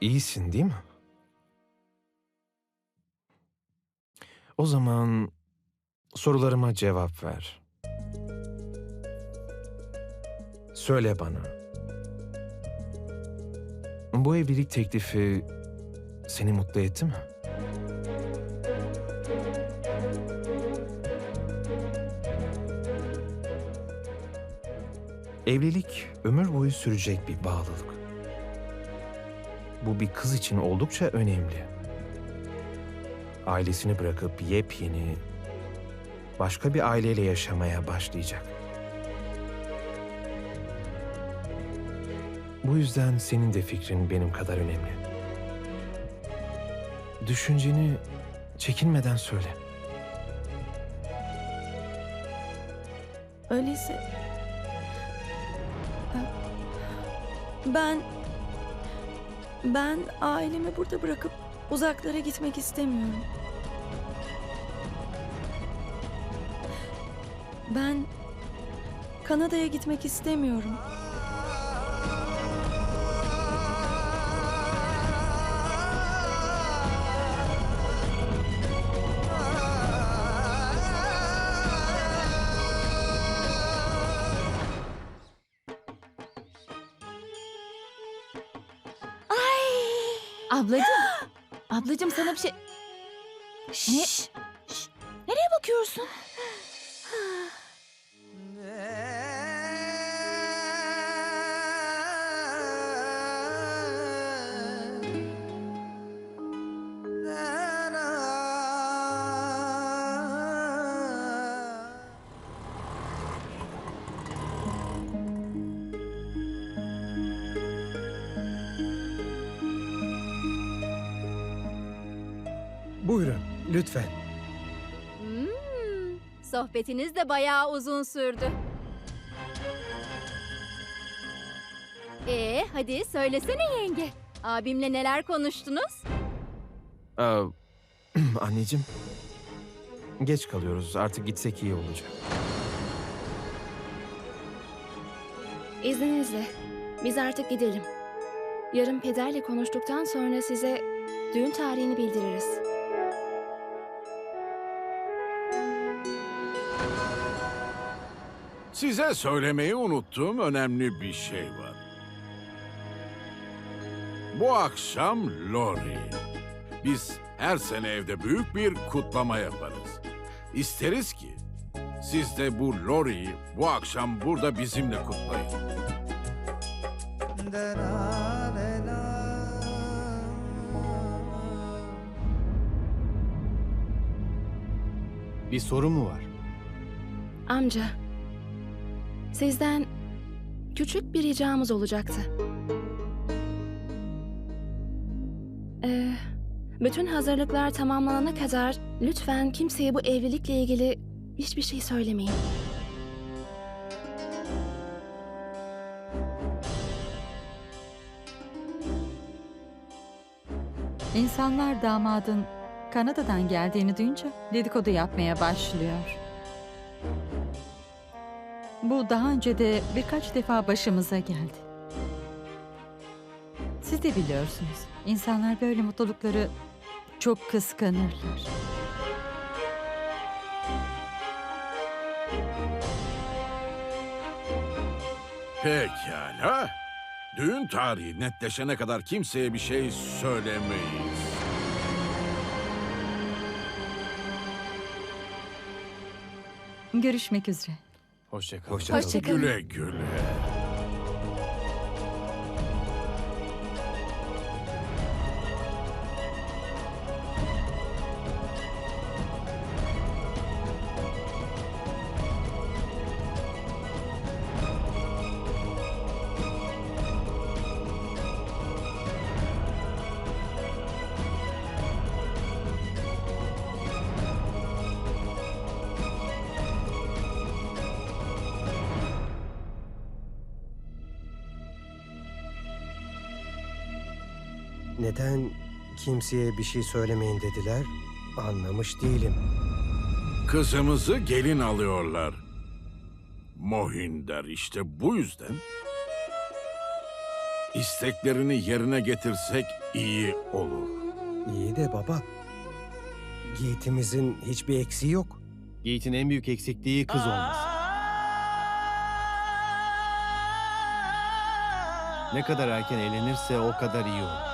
İyisin değil mi? O zaman sorularıma cevap ver. Söyle bana. Bu evlilik teklifi seni mutlu etti mi? Evlilik ömür boyu sürecek bir bağlılık. Bu bir kız için oldukça önemli. Ailesini bırakıp yepyeni başka bir aileyle yaşamaya başlayacak. Bu yüzden senin de fikrin benim kadar önemli. Düşünceni çekinmeden söyle. Öyleyse... Ben... Ben ailemi burada bırakıp uzaklara gitmek istemiyorum. Ben Kanada'ya gitmek istemiyorum. Ablacığım. Ablacığım sana bir şey... Ne? Nereye bakıyorsun? Buyurun, lütfen. Hmm, sohbetiniz de bayağı uzun sürdü. Ee, hadi söylesene yenge. Abimle neler konuştunuz? Aa, anneciğim, geç kalıyoruz. Artık gitsek iyi olacak. İzninizle. Biz artık gidelim. Yarın pederle konuştuktan sonra size düğün tarihini bildiririz. Size söylemeyi unuttuğum önemli bir şey var. Bu akşam Lori. Biz her sene evde büyük bir kutlama yaparız. İsteriz ki siz de bu Lori'yi bu akşam burada bizimle kutlayın. Bir sorun mu var? Amca, sizden küçük bir ricamız olacaktı. Ee, bütün hazırlıklar tamamlanana kadar lütfen kimseye bu evlilikle ilgili hiçbir şey söylemeyin. İnsanlar damadın Kanada'dan geldiğini duyunca dedikodu yapmaya başlıyor. Bu daha önce de birkaç defa başımıza geldi. Siz de biliyorsunuz. İnsanlar böyle mutlulukları çok kıskanırlar. Pekala. Düğün tarihi netleşene kadar kimseye bir şey söylemeyiz. Görüşmek üzere. Hoşça kal. Hoşça kalın. Hoşça kalın. Güle güle. Neden kimseye bir şey söylemeyin dediler? Anlamış değilim. Kızımızı gelin alıyorlar. Mohinder işte bu yüzden isteklerini yerine getirsek iyi olur. İyi de baba. Yiğitimizin hiçbir eksiği yok. Yiğit'in en büyük eksikliği kız olması. Ne kadar erken eğlenirse o kadar iyi olur.